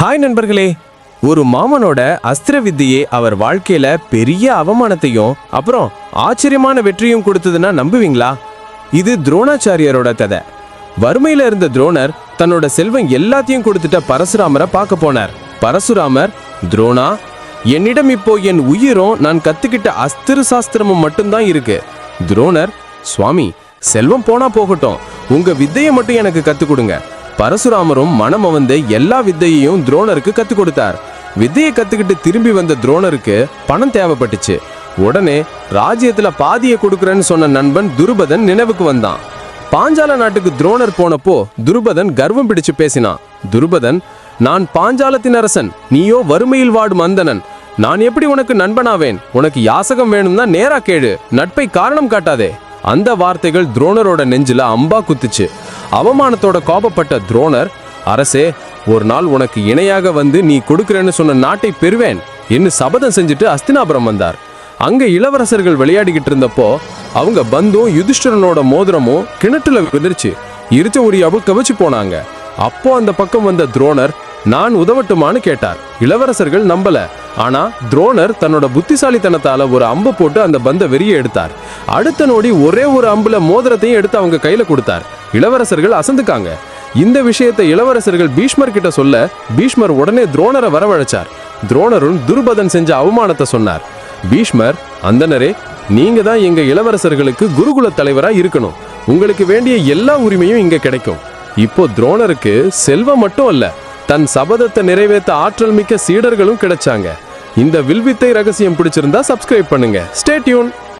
Hi நண்பர்களே. ஒரு மாமனோட அஸ்திர வித்தையே அவர் வாழ்க்கையில பெரிய அவமானத்தையும் அப்புறம் ஆச்சரியமான வெற்றியும் கொடுத்ததுன்னா நம்புவீங்களா? இது துரோணாச்சாரியரோட கதை. வறுமையில இருந்த துரோணர் தன்னோட செல்வம் எல்லாத்தையும் கொடுத்துட்ட பரசுராமரை பார்க்க போனார். பரசுராமர் துரோணா என்னிடம் இப்போ என் உயிரும் நான் கத்துக்கிட்ட அஸ்திர சாஸ்திரமும் மட்டும்தான் இருக்கு. துரோணர் சுவாமி செல்வம் போனா போகட்டும். உங்க வித்தையை மட்டும் எனக்கு கத்துக் கொடுங்க. பரசுராமரும் மனம் வந்து எல்லா வித்தையையும் துரோணருக்கு கத்துக் கொடுத்தார். வித்தையை கத்துக்கிட்டு திரும்பி வந்த துரோணருக்கு பணம் தேவைப்பட்டுச்சு. உடனே ராஜ்யத்துல பாதியை கொடுக்கறேன்னு சொன்ன நண்பன் துருபதன் நினைவுக்கு வந்தான். பாஞ்சால நாட்டுக்கு துரோணர் போனப்போ துருபதன் கர்வம் பிடிச்சு பேசினான். துருபதன் நான் பாஞ்சாலத்தின் அரசன். நீயோ வறுமையில் வாடும் அந்தனன் நான் எப்படி உனக்கு நண்பனாவேன்? உனக்கு யாசகம் வேணும்னா நேரா கேடு நட்பை காரணம் காட்டாதே. அந்த வார்த்தைகள் துரோணரோட நெஞ்சில அம்பா குத்துச்சு. அவமானத்தோட கோபப்பட்ட துரோணர் அரசே ஒரு நாள் உனக்கு இணையாக வந்து நீ கொடுக்கிறேன்னு சொன்ன நாட்டை பெறுவேன் என்று சபதம் செஞ்சுட்டு அஸ்தினாபுரம் வந்தார். அங்க இளவரசர்கள் விளையாடிக்கிட்டு இருந்தப்போ அவங்க பந்தும் யுதிஷ்டரனோட மோதிரமும் கிணற்றுல விழுந்துருச்சு இருச்ச ஒரு கவிச்சு போனாங்க. அப்போ அந்த பக்கம் வந்த துரோணர் நான் உதவட்டுமான்னு கேட்டார். இளவரசர்கள் நம்பல. ஆனா துரோணர் தன்னோட புத்திசாலித்தனத்தால ஒரு அம்பு போட்டு அந்த பந்த வெறிய எடுத்தார். அடுத்த நொடி ஒரே ஒரு அம்புல மோதிரத்தையும் எடுத்து அவங்க கையில கொடுத்தார். இளவரசர்கள் அசந்துக்காங்க. இந்த விஷயத்தை இளவரசர்கள் பீஷ்மர் கிட்ட சொல்ல பீஷ்மர் உடனே துரோணரை வரவழைச்சார். துரோணரும் துருபதன் செஞ்ச அவமானத்தை சொன்னார். பீஷ்மர் அந்தனரே நீங்க தான் எங்க இளவரசர்களுக்கு குருகுல தலைவரா இருக்கணும். உங்களுக்கு வேண்டிய எல்லா உரிமையும் இங்க கிடைக்கும். இப்போ துரோணருக்கு செல்வம் மட்டும் அல்ல தன் சபதத்தை நிறைவேற்ற ஆற்றல் மிக்க சீடர்களும் கிடைச்சாங்க. இந்த வில்வித்தை ரகசியம் பிடிச்சிருந்தா சப்ஸ்கிரைப் பண்ணுங்க. ஸ்டேட்யூன்